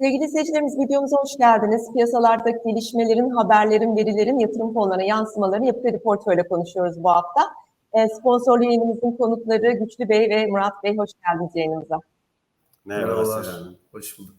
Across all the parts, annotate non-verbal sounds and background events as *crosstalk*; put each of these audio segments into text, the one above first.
Sevgili izleyicilerimiz videomuza hoş geldiniz. Piyasalardaki gelişmelerin, haberlerin, verilerin yatırım fonlarına yansımalarını Yapı Kredi Portföy'le konuşuyoruz bu hafta. E, sponsorlu yayınımızın konukları Güçlü Bey ve Murat Bey hoş geldiniz yayınımıza. Merhaba Merhabalar. Hoş bulduk.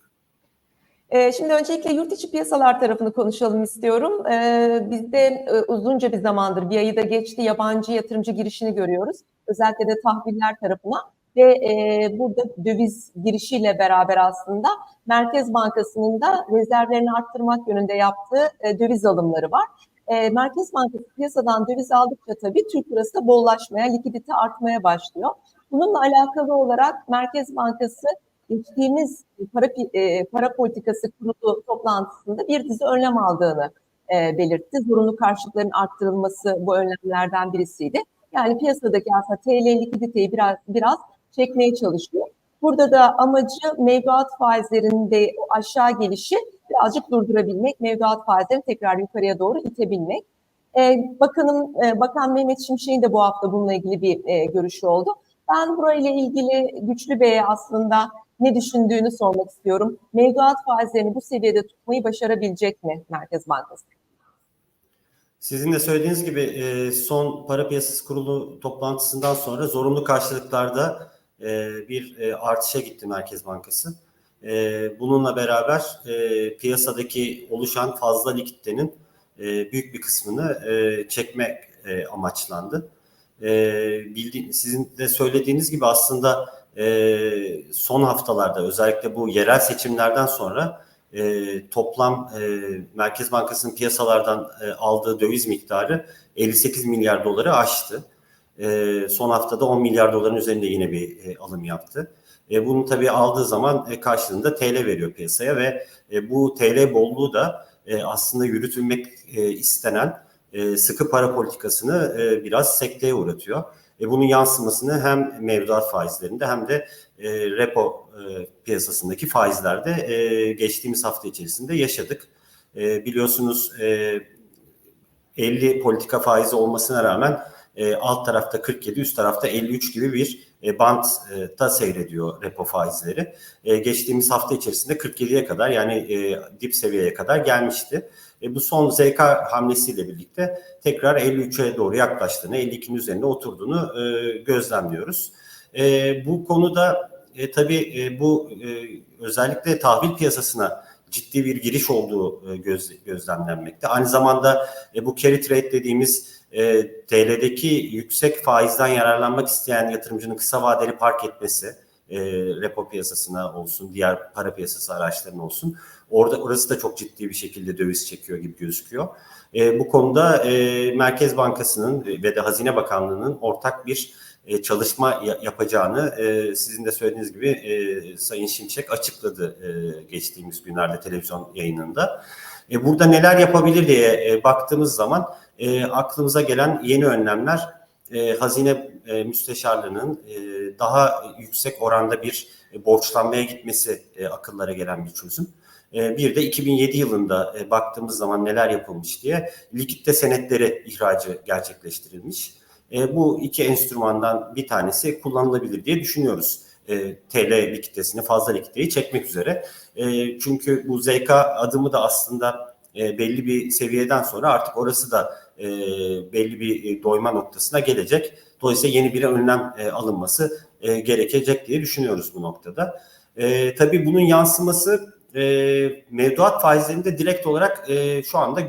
E, şimdi öncelikle yurt içi piyasalar tarafını konuşalım istiyorum. E, bizde e, uzunca bir zamandır, bir ayı da geçti, yabancı yatırımcı girişini görüyoruz. Özellikle de tahviller tarafına. Ve e, burada döviz girişiyle beraber aslında Merkez Bankası'nın da rezervlerini arttırmak yönünde yaptığı e, döviz alımları var. E, Merkez Bankası piyasadan döviz aldıkça tabii Türk lirası da bollaşmaya, likidite artmaya başlıyor. Bununla alakalı olarak Merkez Bankası geçtiğimiz para, e, para politikası kurulu toplantısında bir dizi önlem aldığını e, belirtti. Zorunlu karşılıkların arttırılması bu önlemlerden birisiydi. Yani piyasadaki aslında TL likiditeyi biraz biraz çekmeye çalışıyor. Burada da amacı mevduat faizlerinde o aşağı gelişi birazcık durdurabilmek, mevduat faizlerini tekrar yukarıya doğru itebilmek. Ee, bakanım, e, Bakan Mehmet Şimşek'in de bu hafta bununla ilgili bir e, görüşü oldu. Ben burayla ilgili Güçlü Bey'e aslında ne düşündüğünü sormak istiyorum. Mevduat faizlerini bu seviyede tutmayı başarabilecek mi Merkez Bankası? Sizin de söylediğiniz gibi e, son para piyasası kurulu toplantısından sonra zorunlu karşılıklarda e, bir e, artışa gitti Merkez Bankası. Bununla beraber piyasadaki oluşan fazla likiditenin büyük bir kısmını çekmek amaçlandı. Sizin de söylediğiniz gibi aslında son haftalarda özellikle bu yerel seçimlerden sonra e, toplam e, Merkez Bankası'nın piyasalardan e, aldığı döviz miktarı 58 milyar doları aştı. E, son haftada 10 milyar doların üzerinde yine bir e, alım yaptı. E, bunu tabii aldığı zaman e, karşılığında TL veriyor piyasaya ve e, bu TL bolluğu da aslında yürütülmek istenen sıkı para politikasını biraz sekteye uğratıyor. Bunun yansımasını hem mevduat faizlerinde hem de repo piyasasındaki faizlerde geçtiğimiz hafta içerisinde yaşadık. Biliyorsunuz e, 50 politika faizi olmasına rağmen e, alt tarafta 47, üst tarafta 53 gibi bir e, bantta seyrediyor repo faizleri. E, geçtiğimiz hafta içerisinde 47'ye kadar yani e, dip seviyeye kadar gelmişti. E, bu son ZK hamlesiyle birlikte tekrar 53'e doğru yaklaştığını, 52'nin üzerinde oturduğunu e, gözlemliyoruz. E, bu konuda e, tabii e, bu e, özellikle tahvil piyasasına ciddi bir giriş olduğu e, göz, gözlemlenmekte. Aynı zamanda e, bu carry trade dediğimiz e, TL'deki yüksek faizden yararlanmak isteyen yatırımcının kısa vadeli park etmesi, e, repo piyasasına olsun, diğer para piyasası araçlarına olsun. Orada orası da çok ciddi bir şekilde döviz çekiyor gibi gözüküyor. E, bu konuda e, Merkez Bankası'nın ve de Hazine Bakanlığı'nın ortak bir e, çalışma yapacağını e, sizin de söylediğiniz gibi e, Sayın Şimşek açıkladı geçtiğimiz günlerde televizyon yayınında. burada neler yapabilir diye baktığımız zaman aklımıza gelen yeni önlemler Hazine Müsteşarlığı'nın daha yüksek oranda bir borçlanmaya gitmesi akıllara gelen bir çözüm. Bir de 2007 yılında baktığımız zaman neler yapılmış diye likitte senetleri ihracı gerçekleştirilmiş. E, bu iki enstrümandan bir tanesi kullanılabilir diye düşünüyoruz. E, TL likiditesini, fazla likiditeyi çekmek üzere. E, çünkü bu ZK adımı da aslında belli bir seviyeden sonra artık orası da belli bir doyma noktasına gelecek. Dolayısıyla yeni bir önlem alınması gerekecek diye düşünüyoruz bu noktada. E, tabii bunun yansıması mevduat faizlerinde direkt olarak şu anda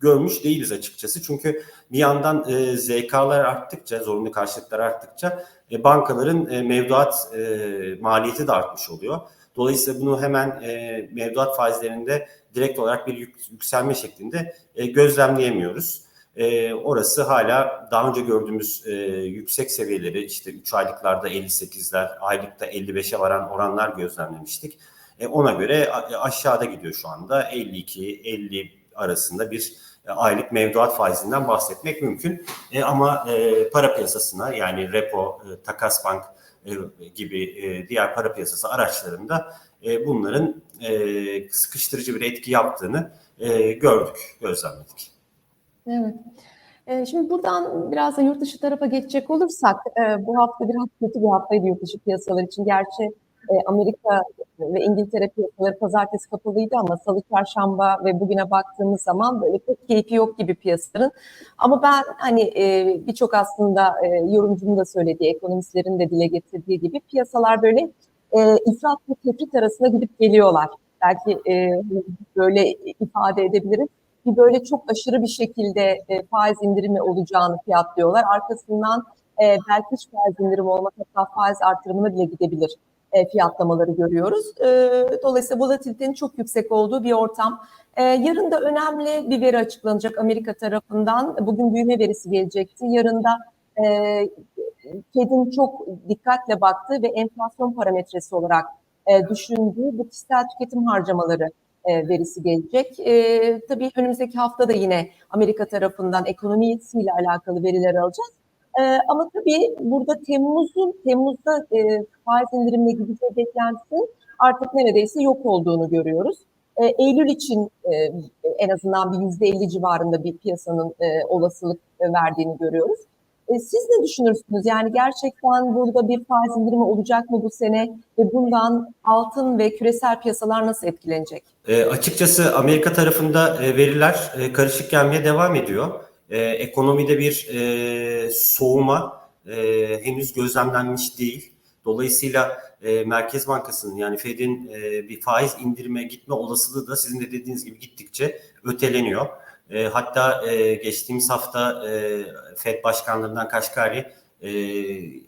görmüş değiliz açıkçası. Çünkü bir yandan e, ZK'lar arttıkça, zorunlu karşılıklar arttıkça e, bankaların e, mevduat e, maliyeti de artmış oluyor. Dolayısıyla bunu hemen e, mevduat faizlerinde direkt olarak bir yük, yükselme şeklinde e, gözlemleyemiyoruz. E, orası hala daha önce gördüğümüz e, yüksek seviyeleri işte 3 aylıklarda 58'ler, aylıkta 55'e varan oranlar gözlemlemiştik. E, ona göre aşağıda gidiyor şu anda 52-50 arasında bir aylık mevduat faizinden bahsetmek mümkün. E, ama e, para piyasasına yani repo, e, takas bank e, gibi e, diğer para piyasası araçlarında e, bunların e, sıkıştırıcı bir etki yaptığını e, gördük, gözlemledik. Evet. E, şimdi buradan biraz da yurt dışı tarafa geçecek olursak, e, bu hafta biraz kötü bir haftaydı yurt dışı piyasalar için. Gerçi Amerika ve İngiltere piyasaları pazartesi kapalıydı ama salı, çarşamba ve bugüne baktığımız zaman böyle pek keyfi yok gibi piyasaların. Ama ben hani e, birçok aslında e, yorumcunun da söylediği, ekonomistlerin de dile getirdiği gibi piyasalar böyle e, ifrat ve tefrit arasında gidip geliyorlar. Belki e, böyle ifade edebiliriz. Bir böyle çok aşırı bir şekilde e, faiz indirimi olacağını fiyatlıyorlar. Arkasından e, belki hiç faiz indirimi olmak hatta faiz artırımına bile gidebilir e, fiyatlamaları görüyoruz. E, dolayısıyla volatilitenin çok yüksek olduğu bir ortam. E, yarın da önemli bir veri açıklanacak Amerika tarafından. Bugün büyüme verisi gelecekti. Yarın da Fed'in çok dikkatle baktığı ve enflasyon parametresi olarak düşündüğü bu kişisel tüketim harcamaları verisi gelecek. Tabii önümüzdeki hafta da yine Amerika tarafından ekonomisiyle alakalı veriler alacağız. E, ama tabii burada Temmuz'un Temmuz'da e, faiz indirimine gideceği beklentisinin artık neredeyse yok olduğunu görüyoruz. E, Eylül için e, en azından bir yüzde elli civarında bir piyasanın e, olasılık verdiğini görüyoruz. E, siz ne düşünürsünüz? Yani gerçekten burada bir faiz indirimi olacak mı bu sene ve bundan altın ve küresel piyasalar nasıl etkilenecek? E, açıkçası Amerika tarafında e, veriler e, karışık gelmeye devam ediyor. E, ekonomide bir e, soğuma e, henüz gözlemlenmiş değil. Dolayısıyla e, Merkez Bankası'nın yani Fed'in e, bir faiz indirime gitme olasılığı da sizin de dediğiniz gibi gittikçe öteleniyor. E, hatta e, geçtiğimiz hafta e, Fed başkanlarından Kaşkari e,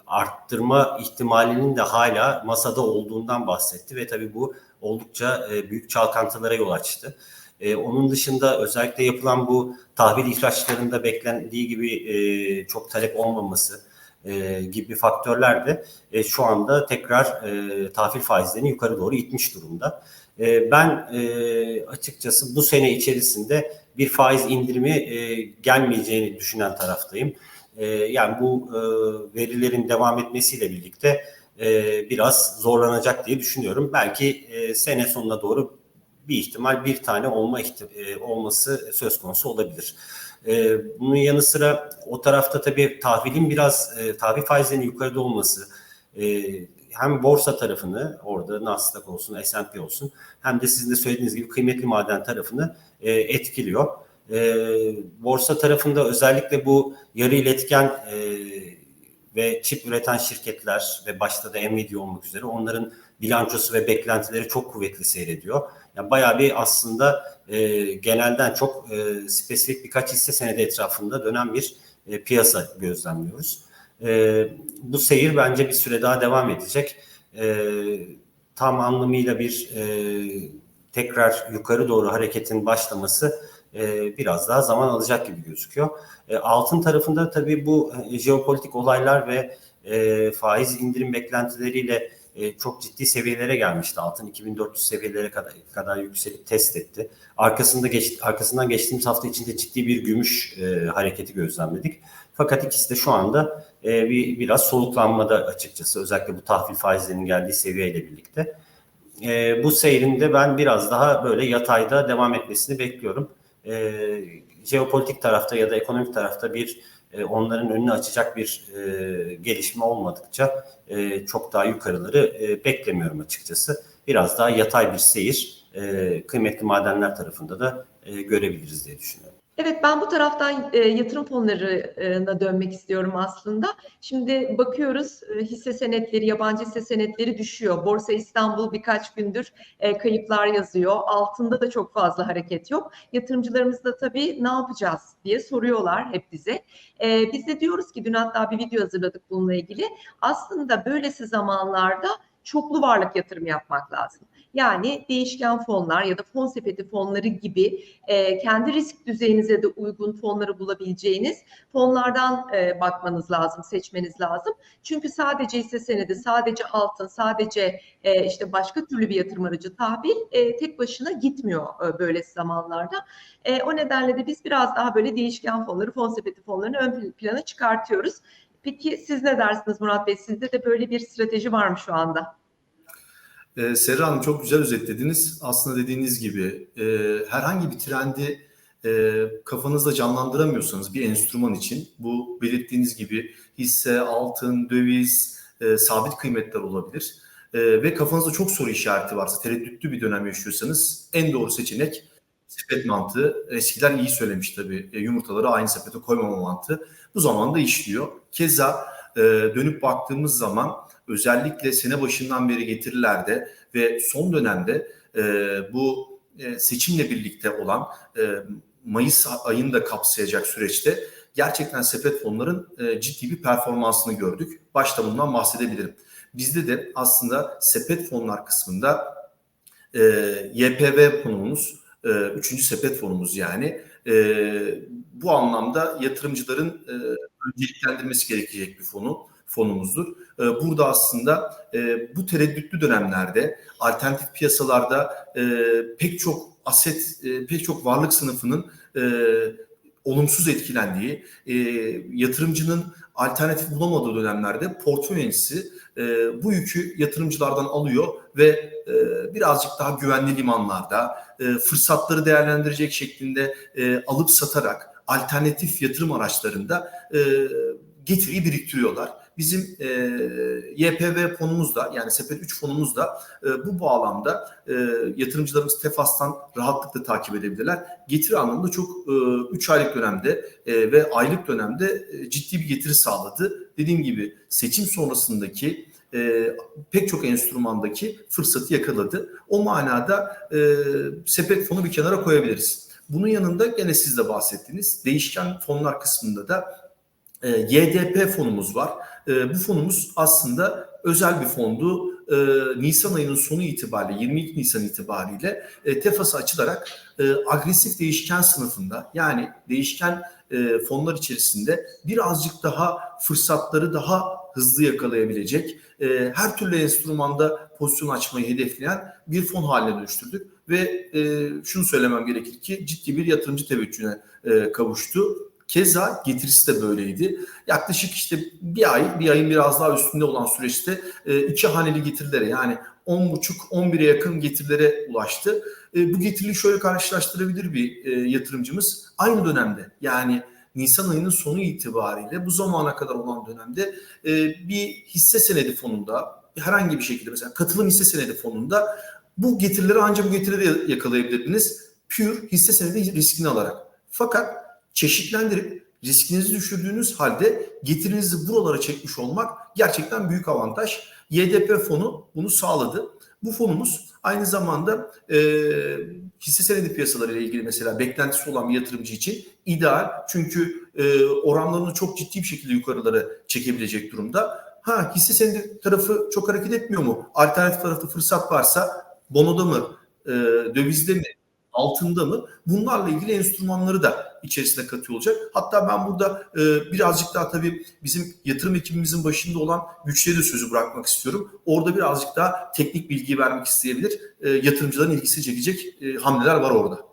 arttırma ihtimalinin de hala masada olduğundan bahsetti ve tabii bu oldukça e, büyük çalkantılara yol açtı. E, onun dışında özellikle yapılan bu tahvil ihraçlarında beklendiği gibi e, çok talep olmaması e, gibi faktörler de e, şu anda tekrar e, tahvil faizlerini yukarı doğru itmiş durumda. E, ben e, açıkçası bu sene içerisinde bir faiz indirimi e, gelmeyeceğini düşünen taraftayım. E, yani bu e, verilerin devam etmesiyle birlikte e, biraz zorlanacak diye düşünüyorum. Belki e, sene sonuna doğru bir ihtimal bir tane olma ihtim- e, olması söz konusu olabilir. E, bunun yanı sıra o tarafta tabii tahvilin biraz e, tahvil faizlerinin yukarıda olması e, hem borsa tarafını orada Nasdaq olsun S&P olsun hem de sizin de söylediğiniz gibi kıymetli maden tarafını e, etkiliyor. E, borsa tarafında özellikle bu yarı iletken e, ve çip üreten şirketler ve başta da Nvidia olmak üzere onların bilançosu ve beklentileri çok kuvvetli seyrediyor. Yani bayağı bir aslında e, genelden çok e, spesifik birkaç hisse senedi etrafında dönen bir e, piyasa gözlemliyoruz. E, bu seyir bence bir süre daha devam edecek. E, tam anlamıyla bir e, tekrar yukarı doğru hareketin başlaması e, biraz daha zaman alacak gibi gözüküyor. E, altın tarafında tabii bu e, jeopolitik olaylar ve e, faiz indirim beklentileriyle e, çok ciddi seviyelere gelmişti. Altın 2400 seviyelere kadar, kadar yükselip test etti. Arkasında geç, arkasından geçtiğimiz hafta içinde ciddi bir gümüş e, hareketi gözlemledik. Fakat ikisi de şu anda e, bir biraz soluklanmada açıkçası. Özellikle bu tahvil faizlerinin geldiği seviyeyle birlikte. E, bu seyrinde ben biraz daha böyle yatayda devam etmesini bekliyorum. E, jeopolitik tarafta ya da ekonomik tarafta bir e, onların önünü açacak bir e, gelişme olmadıkça e, çok daha yukarıları beklemiyorum açıkçası. Biraz daha yatay bir seyir kıymetli madenler tarafında da görebiliriz diye düşünüyorum. Evet ben bu taraftan e, yatırım fonlarına dönmek istiyorum aslında. Şimdi bakıyoruz e, hisse senetleri, yabancı hisse senetleri düşüyor. Borsa İstanbul birkaç gündür e, kayıplar yazıyor. Altında da çok fazla hareket yok. Yatırımcılarımız da tabii ne yapacağız diye soruyorlar hep bize. E, biz de diyoruz ki dün hatta bir video hazırladık bununla ilgili. Aslında böylesi zamanlarda çoklu varlık yatırım yapmak lazım. Yani değişken fonlar ya da fon sepeti fonları gibi e, kendi risk düzeyinize de uygun fonları bulabileceğiniz fonlardan e, bakmanız lazım, seçmeniz lazım. Çünkü sadece hisse senedi, sadece altın, sadece e, işte başka türlü bir yatırım aracı tahvil e, tek başına gitmiyor e, böyle zamanlarda. E, o nedenle de biz biraz daha böyle değişken fonları, fon sepeti fonlarını ön plana çıkartıyoruz. Peki siz ne dersiniz Murat Bey? Sizde de böyle bir strateji var mı şu anda? Ee, Serra Hanım çok güzel özetlediniz. Aslında dediğiniz gibi e, herhangi bir trendi e, kafanızda canlandıramıyorsanız bir enstrüman için bu belirttiğiniz gibi hisse, altın, döviz, e, sabit kıymetler olabilir. e, ve kafanızda çok soru işareti varsa, tereddütlü bir dönem yaşıyorsanız en doğru seçenek sepet mantığı. Eskiler iyi söylemiş tabii. E, yumurtaları aynı sepete koymama mantığı. Bu zamanda işliyor. Keza e, dönüp baktığımız zaman özellikle sene başından beri getirilerde ve son dönemde e, bu e, seçimle birlikte olan e, Mayıs ayını da kapsayacak süreçte gerçekten sepet fonların e, ciddi bir performansını gördük. Başta bundan bahsedebilirim. Bizde de aslında sepet fonlar kısmında e, YPV fonumuz, e, üçüncü sepet fonumuz yani e, bu anlamda yatırımcıların e, önceliklendirmesi gerekecek bir fonu fonumuzdur. E, burada aslında e, bu tereddütlü dönemlerde alternatif piyasalarda e, pek çok aset, e, pek çok varlık sınıfının olumsuz etkilendiği, yatırımcının alternatif bulamadığı dönemlerde portföy yöneticisi bu yükü yatırımcılardan alıyor ve birazcık daha güvenli limanlarda fırsatları değerlendirecek şeklinde alıp satarak alternatif yatırım araçlarında getiriyi biriktiriyorlar. Bizim e, YPV fonumuz da yani Sepet 3 fonumuz da e, bu bağlamda e, yatırımcılarımız Tefas'tan rahatlıkla takip edebilirler. Getiri anlamında çok 3 aylık dönemde e, ve aylık dönemde e, ciddi bir getiri sağladı. Dediğim gibi seçim sonrasındaki e, pek çok enstrümandaki fırsatı yakaladı. O manada e, sepet fonu bir kenara koyabiliriz. Bunun yanında gene siz de bahsettiniz. Değişken fonlar kısmında da e, YDP fonumuz var. E, bu fonumuz aslında özel bir fondu. E, Nisan ayının sonu itibariyle 22 Nisan itibariyle e, TEFAS'a açılarak e, agresif değişken sınıfında yani değişken e, fonlar içerisinde birazcık daha fırsatları daha hızlı yakalayabilecek her türlü enstrümanda pozisyon açmayı hedefleyen bir fon haline dönüştürdük ve e, şunu söylemem gerekir ki ciddi bir yatırımcı teveccühüne e, kavuştu. Keza getirisi de böyleydi. Yaklaşık işte bir ay, bir ayın biraz daha üstünde olan süreçte e, iki haneli getirilere yani 10,5-11'e yakın getirilere ulaştı. E, bu getirili şöyle karşılaştırabilir bir e, yatırımcımız. Aynı dönemde yani Nisan ayının sonu itibariyle bu zamana kadar olan dönemde bir hisse senedi fonunda herhangi bir şekilde mesela katılım hisse senedi fonunda bu getirileri ancak bu getirileri yakalayabilirdiniz. Pure hisse senedi riskini alarak. Fakat çeşitlendirip riskinizi düşürdüğünüz halde getirinizi buralara çekmiş olmak gerçekten büyük avantaj. YDP fonu bunu sağladı. Bu fonumuz aynı zamanda e, hisse senedi piyasaları ile ilgili mesela beklentisi olan bir yatırımcı için ideal. Çünkü e, oranlarını çok ciddi bir şekilde yukarılara çekebilecek durumda. Ha hisse senedi tarafı çok hareket etmiyor mu? Alternatif tarafta fırsat varsa bonoda mı, e, dövizde mi, altında mı? Bunlarla ilgili enstrümanları da içerisine katıyor olacak. Hatta ben burada e, birazcık daha tabii bizim yatırım ekibimizin başında olan güçlere de sözü bırakmak istiyorum. Orada birazcık daha teknik bilgi vermek isteyebilir. E, yatırımcıların ilgisi çekecek e, hamleler var orada.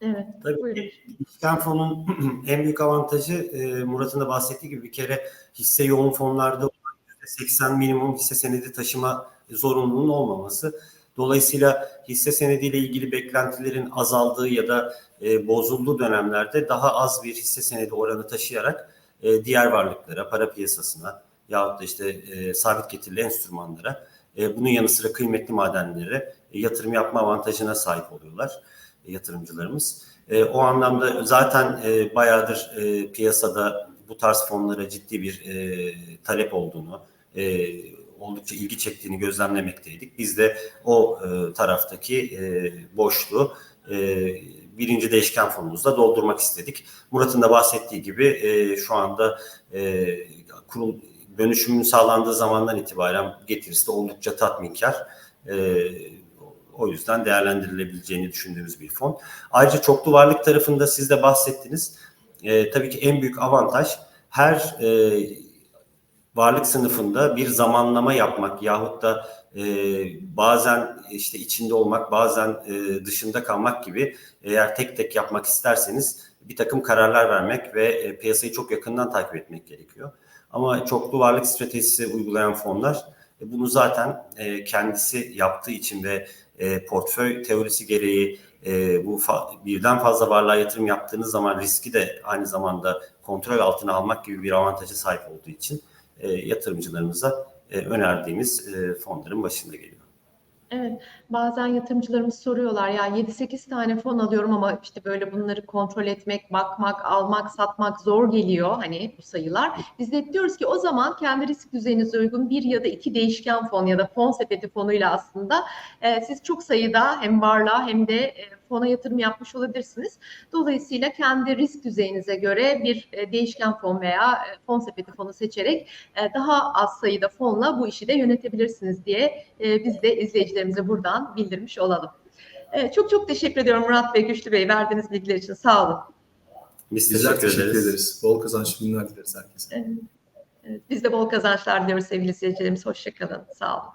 Evet. Tabii Buyurun. değişken fonun *clears throat* en büyük avantajı e, Murat'ın da bahsettiği gibi bir kere hisse yoğun fonlarda %80 minimum hisse senedi taşıma zorunluluğunun olmaması. Dolayısıyla hisse senediyle ilgili beklentilerin azaldığı ya da e, bozulduğu dönemlerde daha az bir hisse senedi oranı taşıyarak e, diğer varlıklara, para piyasasına yahut da işte e, sabit getirili enstrümanlara, e, bunun yanı sıra kıymetli madenlere e, yatırım yapma avantajına sahip oluyorlar e, yatırımcılarımız. E, o anlamda zaten e, bayağıdır e, piyasada bu tarz fonlara ciddi bir e, talep olduğunu, e, oldukça ilgi çektiğini gözlemlemekteydik. Biz de o e, taraftaki e, boşluğu e, birinci değişken fonumuzda doldurmak istedik. Murat'ın da bahsettiği gibi e, şu anda e, kurul dönüşümün sağlandığı zamandan itibaren getirisi de oldukça tatminkar. E, o yüzden değerlendirilebileceğini düşündüğümüz bir fon. Ayrıca çoklu varlık tarafında siz de bahsettiniz. E, tabii ki en büyük avantaj her e, varlık sınıfında bir zamanlama yapmak yahut da e, bazen işte içinde olmak, bazen e, dışında kalmak gibi eğer tek tek yapmak isterseniz bir takım kararlar vermek ve e, piyasayı çok yakından takip etmek gerekiyor. Ama çoklu varlık stratejisi uygulayan fonlar e, bunu zaten e, kendisi yaptığı için ve e, portföy teorisi gereği e, bu fa- birden fazla varlığa yatırım yaptığınız zaman riski de aynı zamanda kontrol altına almak gibi bir avantaja sahip olduğu için yatırımcılarımıza e, önerdiğimiz e, fonların başında geliyor. Evet, bazen yatırımcılarımız soruyorlar ya 7-8 tane fon alıyorum ama işte böyle bunları kontrol etmek, bakmak, almak, satmak zor geliyor hani bu sayılar. Biz de diyoruz ki o zaman kendi risk düzeyinize uygun bir ya da iki değişken fon ya da fon sepeti fonuyla aslında e, siz çok sayıda hem varlığa hem de e, fona yatırım yapmış olabilirsiniz. Dolayısıyla kendi risk düzeyinize göre bir e, değişken fon veya e, fon sepeti fonu seçerek e, daha az sayıda fonla bu işi de yönetebilirsiniz diye e, biz de izleyicilerimize buradan bildirmiş olalım. E, çok çok teşekkür ediyorum Murat Bey, Güçlü Bey verdiğiniz bilgiler için sağ olun. Biz teşekkür, teşekkür ederiz. ederiz. Bol kazançlı günler dileriz herkese. Evet, biz de bol kazançlar diliyoruz sevgili izleyicilerimiz. Hoşçakalın, sağ olun.